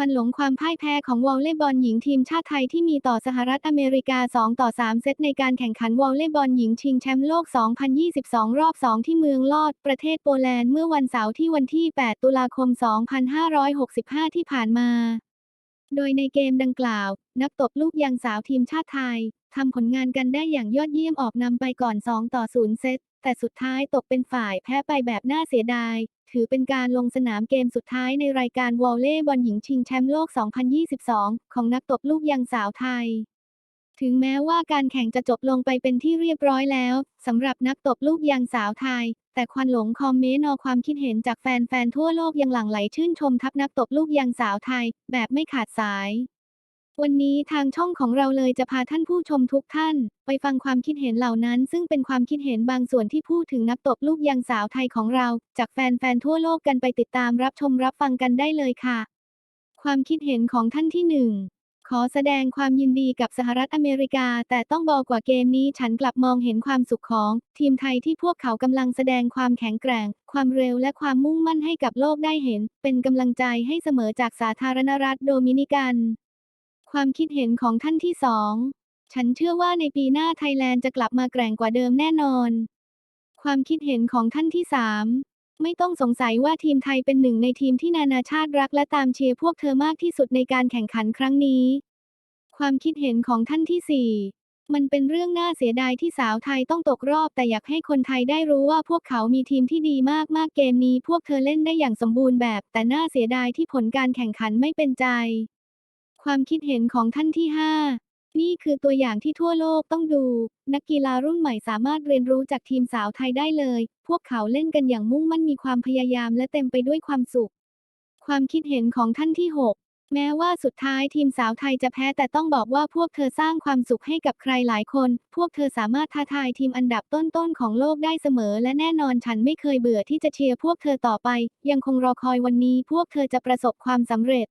ควันหลงความพ่ายแพ้ของวอลเลย์บอลหญิงทีมชาติไทยที่มีต่อสหรัฐอเมริกา 2 ต่อ 3 เซตในการแข่งขันวอลเลย์บอลหญิงชิงแชมป์โลก 2022 รอบ 2 ที่เมืองลอด ประเทศโปแลนด์เมื่อวันเสาร์ที่วันที่ 8 ตุลาคม 2565 ที่ผ่านมา โดยในเกมดังกล่าว นักตบลูกยางสาวทีมชาติไทยทำผลงานกันได้อย่างยอดเยี่ยมออกนำไปก่อน 2 ต่อ 0 เซต แต่สุดท้ายตกเป็นฝ่ายแพ้ไปแบบน่าเสียดาย ถือเป็นการลงสนามเกมสุดท้ายในรายการวอลเลย์บอลหญิงชิงแชมป์โลก 2022 ของนักตบลูกยางสาวไทย ถึงแม้ว่าการแข่งจะจบลงไปเป็นที่เรียบร้อยแล้วสำหรับนักตบลูกยางสาวไทย แต่ควันหลงคอมเมนต์อความคิดเห็นจากแฟนๆทั่วโลกยังหลั่งไหลชื่นชมทัพนักตบลูกยางสาวไทย แบบไม่ขาดสาย วันนี้ทางช่องของเราเลยจะพาท่านผู้ชมทุกท่าน ไปฟังความคิดเห็นเหล่านั้น ซึ่งเป็นความคิดเห็นบางส่วนที่พูดถึงนักตบลูกยางสาวไทยของเรา จากแฟนๆทั่วโลกกันไปติดตามรับชมรับฟังกันได้เลยค่ะ ความคิดเห็นของท่านที่หนึ่ง ขอแสดงความยินดีกับสหรัฐอเมริกา แต่ต้องบอกว่าเกมนี้ฉันกลับมองเห็นความสุขของ ทีมไทยที่พวกเขากำลังแสดงความแข็งแกร่ง ความเร็วและความมุ่งมั่นให้กับโลกได้เห็น เป็นกำลังใจให้เสมอจากสาธารณรัฐโดมินิกัน ความคิดเห็นของท่านที่สองฉันเชื่อว่าในปีหน้าไทยแลนด์จะกลับมาแกร่งกว่าเดิมแน่นอน ความคิดเห็นของท่านที่สาม ไม่ต้องสงสัยว่าทีมไทยเป็นหนึ่งในทีมที่นานาชาติรักและตามเชียร์พวกเธอมากที่สุดในการแข่งขันครั้งนี้ ความคิดเห็นของท่านที่สี่มันเป็นเรื่องน่าเสียดายที่สาวไทยต้องตกรอบ แต่อยากให้คนไทยได้รู้ว่าพวกเขามีทีมที่ดีมากมากๆเกมนี้ พวกเธอเล่นได้อย่างสมบูรณ์แบบ แต่น่าเสียดายที่ผลการแข่งขันไม่เป็นใจ ความคิดเห็นของท่านที่ 5 นี่คือตัวอย่างที่ทั่วโลกต้องดู นักกีฬารุ่นใหม่สามารถเรียนรู้จากทีมสาวไทยได้เลย พวกเขาเล่นกันอย่างมุ่งมั่นมีความพยายามและเต็มไปด้วยความสุข ความคิดเห็นของท่านที่ 6 แม้ว่าสุดท้ายทีมสาวไทยจะแพ้แต่ต้องบอกว่าพวกเธอสร้างความสุขให้กับใครหลายคน พวกเธอสามารถท้าทายทีมอันดับต้นๆของโลกได้เสมอ และแน่นอนฉันไม่เคยเบื่อที่จะเชียร์พวกเธอต่อไป ยังคงรอคอยวันนี้ พวกเธอจะประสบความสำเร็จ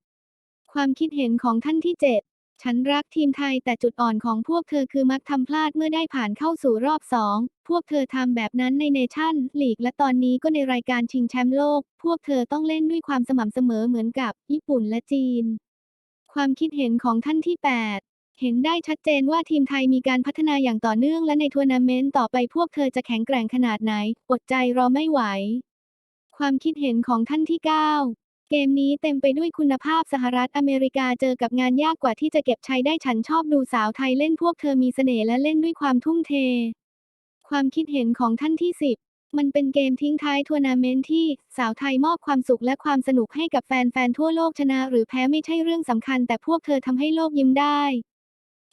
ความคิดเห็นของท่านที่ 7 ฉันรักทีมไทยแต่จุดอ่อนของพวกเธอคือมักทำพลาดเมื่อได้ผ่านเข้าสู่รอบสอง พวกเธอทำแบบนั้นในเนชั่นลีกและตอนนี้ก็ในรายการชิงแชมป์โลก พวกเธอต้องเล่นด้วยความสม่ำเสมอเหมือนกับญี่ปุ่นและจีน ความคิดเห็นของท่านที่ 8 เห็นได้ชัดเจนว่าทีมไทยมีการพัฒนาอย่างต่อเนื่องและในทัวร์นาเมนต์ต่อไปพวกเธอจะแข็งแกร่งขนาดไหน อดใจรอไม่ไหว ความคิดเห็นของท่านที่ 9 เกมนี้เต็มไปด้วยคุณภาพสหรัฐอเมริกาเจอกับงานยากกว่าที่จะเก็บใชัยได้ฉันชอบดูสาวไทยเล่นพวกเธอมีเสน่ห์และเล่นด้วยความทุ่มเท ความคิดเห็นของท่านที่ 10 มันเป็นเกมทิ้งท้ายทัวร์นาเมนต์ที่สาวไทยมอบความสุขและความสนุกให้กับแฟนๆทั่วโลกชนะ หรือแพ้ไม่ใช่เรื่องสำคัญ แต่พวกเธอทำให้โลกยิ้มได้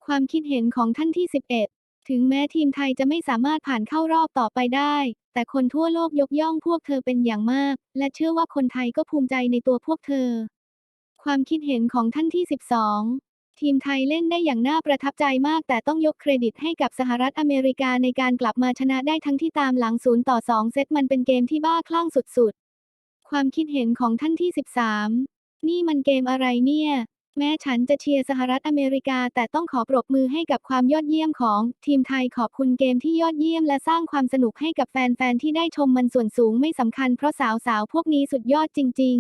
ความคิดเห็นของท่านที่ 11 ถึงแม้ทีมไทยจะไม่สามารถผ่านเข้ารอบต่อไปได้ แต่คนทั่วโลกยกย่องพวกเธอเป็นอย่างมาก และเชื่อว่าคนไทยก็ภูมิใจในตัวพวกเธอ ความคิดเห็นของท่านที่ 12 ทีมไทยเล่นได้อย่างน่าประทับใจมาก แต่ต้องยกเครดิตให้กับสหรัฐอเมริกาในการกลับมาชนะได้ทั้งที่ตามหลังศูนย์ต่อ2เซตมันเป็นเกมที่บ้าคลั่งสุดๆ ความคิดเห็นของท่านที่ 13 นี่มันเกมอะไรเนี่ย แม้ฉันจะเชียร์สหรัฐอเมริกา แต่ต้องขอปรบมือให้กับความยอดเยี่ยมของ ทีมไทยขอบคุณเกมที่ยอดเยี่ยมและสร้างความสนุกให้กับแฟนๆที่ได้ชมมันส่วนสูงไม่สำคัญเพราะสาวๆพวกนี้สุดยอดจริง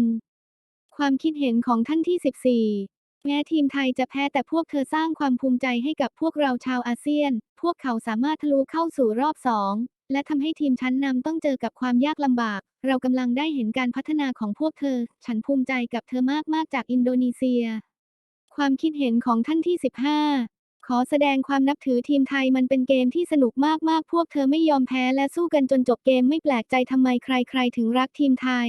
ๆ ความคิดเห็นของท่านที่ 14แม้ทีมไทยจะแพ้แต่พวกเธอสร้างความภูมิใจให้กับพวกเราชาวอาเซียน พวกเขาสามารถทะลุเข้าสู่รอบสอง และทำให้ทีมชั้นนำต้องเจอกับความยากลำบาก เรากำลังได้เห็นการพัฒนาของพวกเธอ ฉันภูมิใจกับเธอมากๆจากอินโดนีเซีย ความคิดเห็นของท่านที่ 15 ขอแสดงความนับถือทีมไทยมันเป็นเกมที่สนุกมากๆ พวกเธอไม่ยอมแพ้และสู้กันจนจบเกมไม่แปลกใจทำไมใครๆ ถึงรักทีมไทย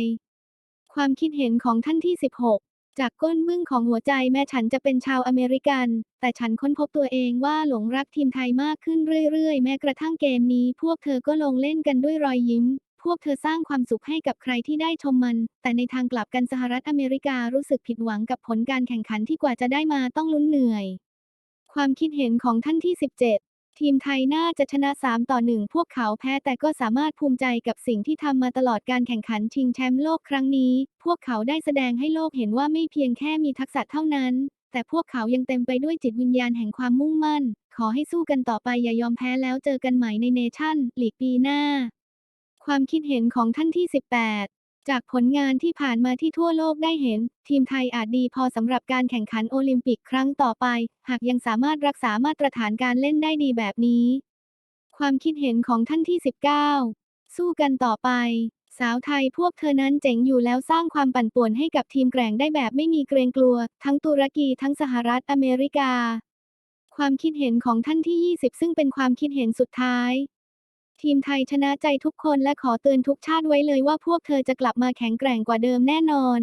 ความคิดเห็นของท่านที่ 16 จากก้นบึ้งของหัวใจแม้ฉันจะเป็นชาวอเมริกัน แต่ฉันค้นพบตัวเองว่าหลงรักทีมไทยมากขึ้นเรื่อยๆ แม้กระทั่งเกมนี้ พวกเธอก็ลงเล่นกันด้วยรอยยิ้ม พวกเธอสร้างความสุขให้กับใครที่ได้ชมมัน แต่ในทางกลับกันสหรัฐอเมริการู้สึกผิดหวังกับผลการแข่งขันที่กว่าจะได้มาต้องลุ้นเหนื่อย ความคิดเห็นของท่านที่ 17 ทีมไทยน่าจะชนะ 3 ต่อ 1 พวกเขาแพ้แต่ก็สามารถภูมิใจกับสิ่งที่ทำมาตลอดการแข่งขันชิงแชมป์โลกครั้งนี้ พวกเขาได้แสดงให้โลกเห็นว่าไม่เพียงแค่มีทักษะเท่านั้น แต่พวกเขายังเต็มไปด้วยจิตวิญญาณแห่งความมุ่งมั่น ขอให้สู้กันต่อไปอย่ายอมแพ้แล้วเจอกันใหม่ในเนชั่นลีกปีหน้า ความคิดเห็นของท่านที่ 18 จากผลงานที่ผ่านมาที่ทั่วโลกได้เห็น ทีมไทยอาจดีพอสำหรับการแข่งขันโอลิมปิกครั้งต่อไป หากยังสามารถรักษามาตรฐานการเล่นได้ดีแบบนี้ ความคิดเห็นของท่านที่ 19 สู้กันต่อไป สาวไทยพวกเธอนั้นเจ๋งอยู่แล้วสร้างความปั่นป่วนให้กับทีมแกร่งได้แบบไม่มีเกรงกลัว ทั้งตุรกีทั้งสหรัฐอเมริกา ความคิดเห็นของท่านที่ 20 ซึ่งเป็นความคิดเห็นสุดท้าย ทีมไทยชนะใจทุกคนและขอเตือนทุกชาติไว้เลยว่าพวกเธอจะกลับมาแข็งแกร่งกว่าเดิมแน่นอน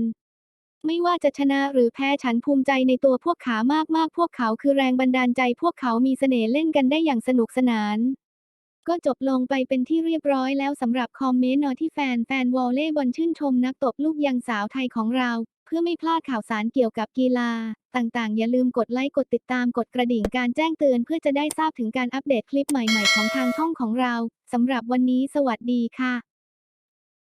ไม่ว่าจะชนะหรือแพ้ฉันภูมิใจในตัวพวกขามากๆ พวกเขาคือแรงบันดาลใจพวกเขามีเสน่ห์เล่นกันได้อย่างสนุกสนาน ก็จบลงไปเป็นที่เรียบร้อยแล้วสำหรับคอมเมนต์นอที่แฟนแฟนวอลเล่บอลชื่นชมนักตบลูกยังสาวไทยของเรา พื่อไม่พลาดข่าวสารเกี่ยวกับกีฬา ต่างๆ อย่าลืมกดไลค์กดติดตามกดกระดิ่งการแจ้งเตือนเพื่อจะได้ทราบถึงการอัปเดตคลิปใหม่ๆ ของทางช่องของเราสำหรับวันนี้สวัสดีค่ะ